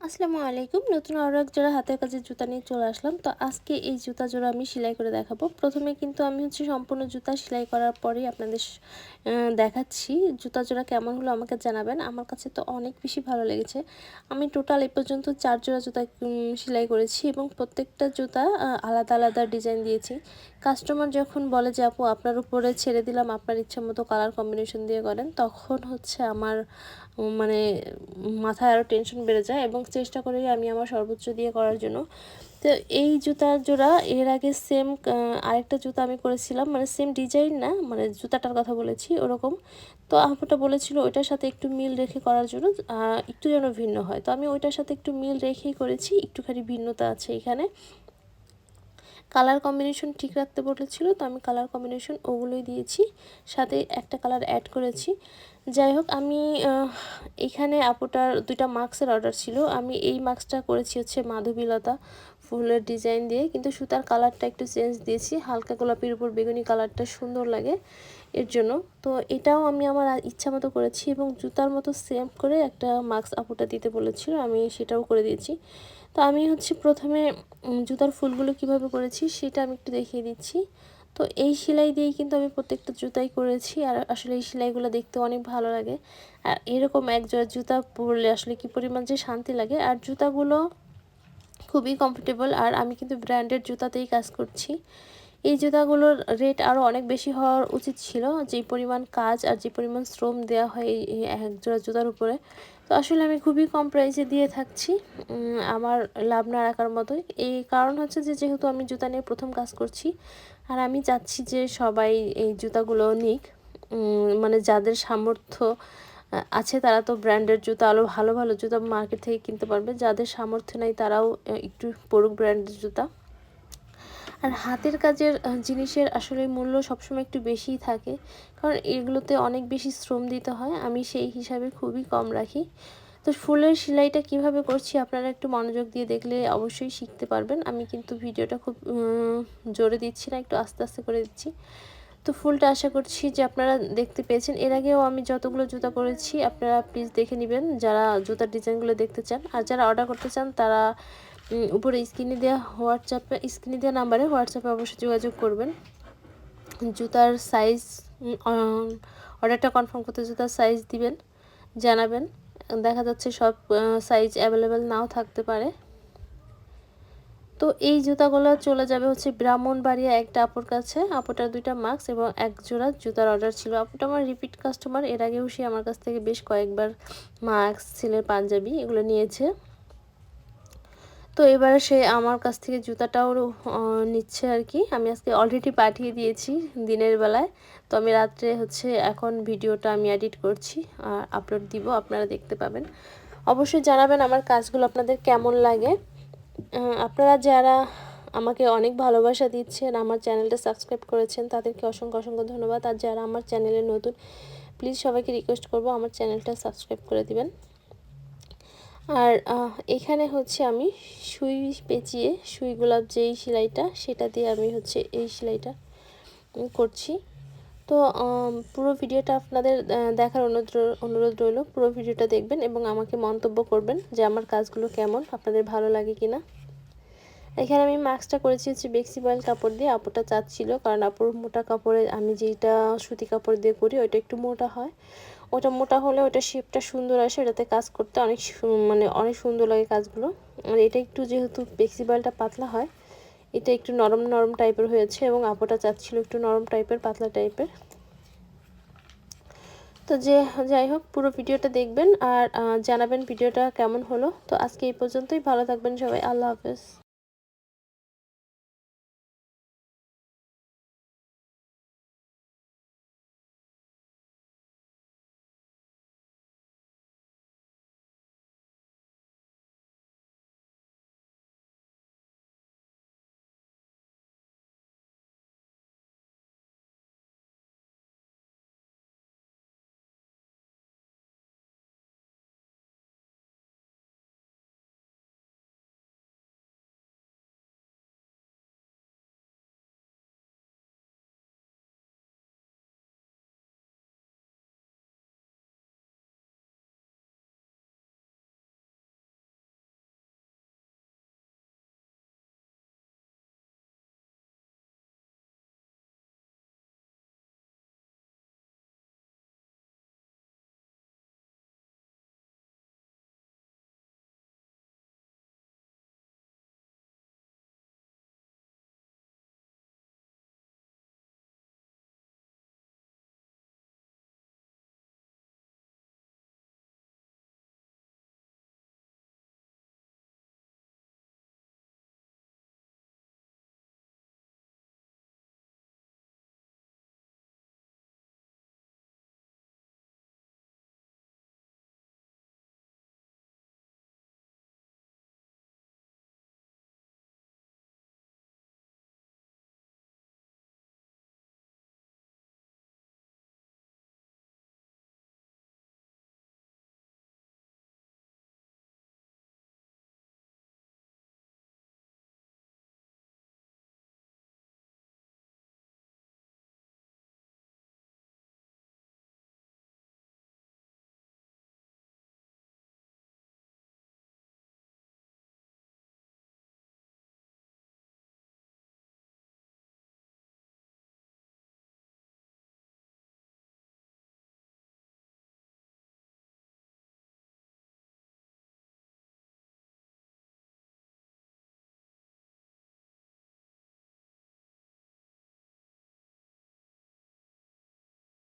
আসসালামু আলাইকুম। নতুন আরও এক জোড়া হাতের কাজের জুতা নিয়ে চলে আসলাম। তো আজকে এই জুতা জোড়া আমি সেলাই করে দেখাবো। প্রথমে কিন্তু আমি হচ্ছে সম্পূর্ণ জুতা সেলাই করার পরেই আপনাদের দেখাচ্ছি জুতা জোড়া কেমন হলো আমাকে জানাবেন। আমার কাছে তো অনেক বেশি ভালো লেগেছে। আমি টোটাল এ পর্যন্ত চার জোড়া জুতা সেলাই করেছি এবং প্রত্যেকটা জুতা আলাদা আলাদা ডিজাইন দিয়েছি। কাস্টমার যখন বলে যে, আপু, আপনার উপরে ছেড়ে দিলাম, আপনার ইচ্ছা মতো কালার কম্বিনেশন দিয়ে করেন, তখন হচ্ছে আমার মানে মাথায় আরও টেনশন বেড়ে যায় এবং চেষ্টা করি আমি আমার সর্বোচ্চ দিয়ে করার জন্য। তো এই জুতার জোড়া, এর আগে সেম আরেকটা জুতা আমি করেছিলাম মানে সেম ডিজাইন না মানে জুতাটার কথা বলেছি ওরকম। তো আপুটা বলেছিল ওইটার সাথে একটু মিল রেখে করার জন্য একটু যেন ভিন্ন হয়। তো আমি ওইটার সাথে একটু মিল রেখেই করেছি, একটুখানি ভিন্নতা আছে এখানে। কালার কম্বিনেশন ঠিক রাখতে বলেছিল, তো আমি কালার কম্বিনেশন ওগুলোই দিয়েছি। সাথে একটা কালার অ্যাড করেছি। যাই হোক, আমি এখানে আপুটার দুইটা মাস্কের অর্ডার ছিল। আমি এই মাস্কটা করেছি হচ্ছে মাধবীলতা ফুলের ডিজাইন দিয়ে। কিন্তু সুতার কালারটা একটু চেঞ্জ দিয়েছি। হালকা গোলাপির উপর বেগুনি কালারটা সুন্দর লাগে এর জন্য। তো এটাও আমি আমার ইচ্ছা মতো করেছি এবং জুতার মতো সেম করে একটা মাস্ক আপুটা দিতে বলেছিল, আমি সেটাও করে দিয়েছি। তো আমি হচ্ছে প্রথমে জুতার ফুলগুলো কীভাবে করেছি সেটা আমি একটু দেখিয়ে দিচ্ছি। তো এই সেলাই দিয়েই কিন্তু আমি প্রত্যেকটা জুতাই করেছি। আর আসলে এই সেলাইগুলো দেখতে অনেক ভালো লাগে। আর এরকম এক জোড়া জুতা পরলে আসলে কি পরিমাণ যে শান্তি লাগে। আর জুতাগুলো খুবই কমফোর্টেবল আর আমি কিন্তু ব্র্যান্ডেড জুতাতেই কাজ করছি। এই জুতাগুলোর রেট আরও অনেক বেশি হওয়ার উচিত ছিল। যে পরিমাণ কাজ আর যে পরিমাণ শ্রম দেওয়া হয় এই এক জোড়া জুতার উপরে। তো আসলে আমি খুবই কম প্রাইসে দিয়ে থাকছি। আমার লাভ না রাখার মতোই। এই কারণ হচ্ছে যে, যেহেতু আমি জুতা নিয়ে প্রথম কাজ করছি আর আমি চাচ্ছি যে সবাই এই জুতাগুলো নিক। মানে যাদের সামর্থ্য আছে তারা তো ব্র্যান্ডের জুতো আরও ভালো ভালো জুতা মার্কেট থেকে কিনতে পারবে। যাদের সামর্থ্য নেই তারাও একটু পড়ুক ব্র্যান্ডের জুতা। আর হাতের কাজের জিনিসের আসলে মূল্য সবসময় একটু বেশিই থাকে। কারণ এগুলোতে অনেক বেশি শ্রম দিতে হয়। আমি সেই হিসাবে খুবই কম রাখি। তো ফুলের সেলাইটা কীভাবে করছি আপনারা একটু মনোযোগ দিয়ে দেখলে অবশ্যই শিখতে পারবেন। আমি কিন্তু ভিডিওটা খুব জোরে দিচ্ছি না, একটু আস্তে আস্তে করে দিচ্ছি। তো ফুলটা আশা করছি যে আপনারা দেখতে পেয়েছেন। এর আগেও আমি যতগুলো জুতা করেছি আপনারা প্লিজ দেখে নেবেন যারা জুতার ডিজাইনগুলো দেখতে চান। আর যারা অর্ডার করতে চান, তারা উপরে স্ক্রিনে দেওয়া হোয়াটসঅ্যাপে, স্ক্রিনে দেওয়া নাম্বারে হোয়াটসঅ্যাপে অবশ্যই যোগাযোগ করবেন। জুতার সাইজ অর্ডারটা কনফার্ম করতে জুতার সাইজ দিবেন, জানাবেন। দেখা যাচ্ছে সব সাইজ অ্যাভেলেবেল নাও থাকতে পারে। তো এই জুতাগুলো চলে যাবে হচ্ছে ব্রাহ্মণবাড়িয়া একটা আপুর কাছে। আপুটার দুইটা মাস্ক এবং এক জোড়া জুতার অর্ডার ছিল। আপুটা আমার রিপিট কাস্টমার এর আগেও সে আমার কাছ থেকে বেশ কয়েকবার মাস্ক ছেলের পাঞ্জাবি এগুলো নিয়েছে। তো এবারে সে আমার কাছ থেকে জুতাটাও নিচ্ছে আর কি আমি আজকে অলরেডি পাঠিয়ে দিয়েছি দিনের বেলায়। তো আমি রাত্রে হচ্ছে এখন ভিডিওটা আমি এডিট করছি আর আপলোড দিব, আপনারা দেখতে পাবেন। অবশ্যই জানাবেন আমার কাজগুলো আপনাদের কেমন লাগে। আপনারা যারা আমাকে অনেক ভালোবাসা দিচ্ছেন, আমার চ্যানেলটা সাবস্ক্রাইব করেছেন, তাদেরকে অসংখ্য অসংখ্য ধন্যবাদ। আর যারা আমার চ্যানেলে নতুন প্লিজ সবাইকে রিকোয়েস্ট করব আমার চ্যানেলটা সাবস্ক্রাইব করে দিবেন। আর এখানে হচ্ছে আমি সুই পেঁচিয়ে, সুই গোলাপ যেই সেলাইটা, সেটা দিয়ে আমি হচ্ছে এই সেলাইটা করছি। তো পুরো ভিডিওটা আপনাদের দেখার অনুরোধ অনুরোধ রইল। পুরো ভিডিওটা দেখবেন এবং আমাকে মন্তব্য করবেন যে আমার কাজগুলো কেমন, আপনাদের ভালো লাগে কি না এখানে আমি মাস্কটা করেছি হচ্ছে বেক্সি বয়েল কাপড় দিয়ে, আপুটা চাচ্ছিল। কারণ আপুর মোটা কাপড়ে আমি যেটা সুতি কাপড় দিয়ে করি, ওইটা একটু মোটা হয়। ওটা মোটা হলে ওটা শেপটা সুন্দর আসে ওটাতে কাজ করতে অনেক মানে অনেক সুন্দর লাগে কাজগুলো। আর এটা একটু যেহেতু বেক্সি বয়েলটা পাতলা হয়, এটা একটু নরম নরম টাইপের হয়েছে এবং আপোটা চাচ্ছিল একটু নরম টাইপের পাতলা টাইপের তো যে, যাই হোক, পুরো ভিডিওটা দেখবেন আর জানাবেন ভিডিওটা কেমন হলো। তো আজকে এই পর্যন্তই, ভালো থাকবেন সবাই, আল্লাহ হাফেজ।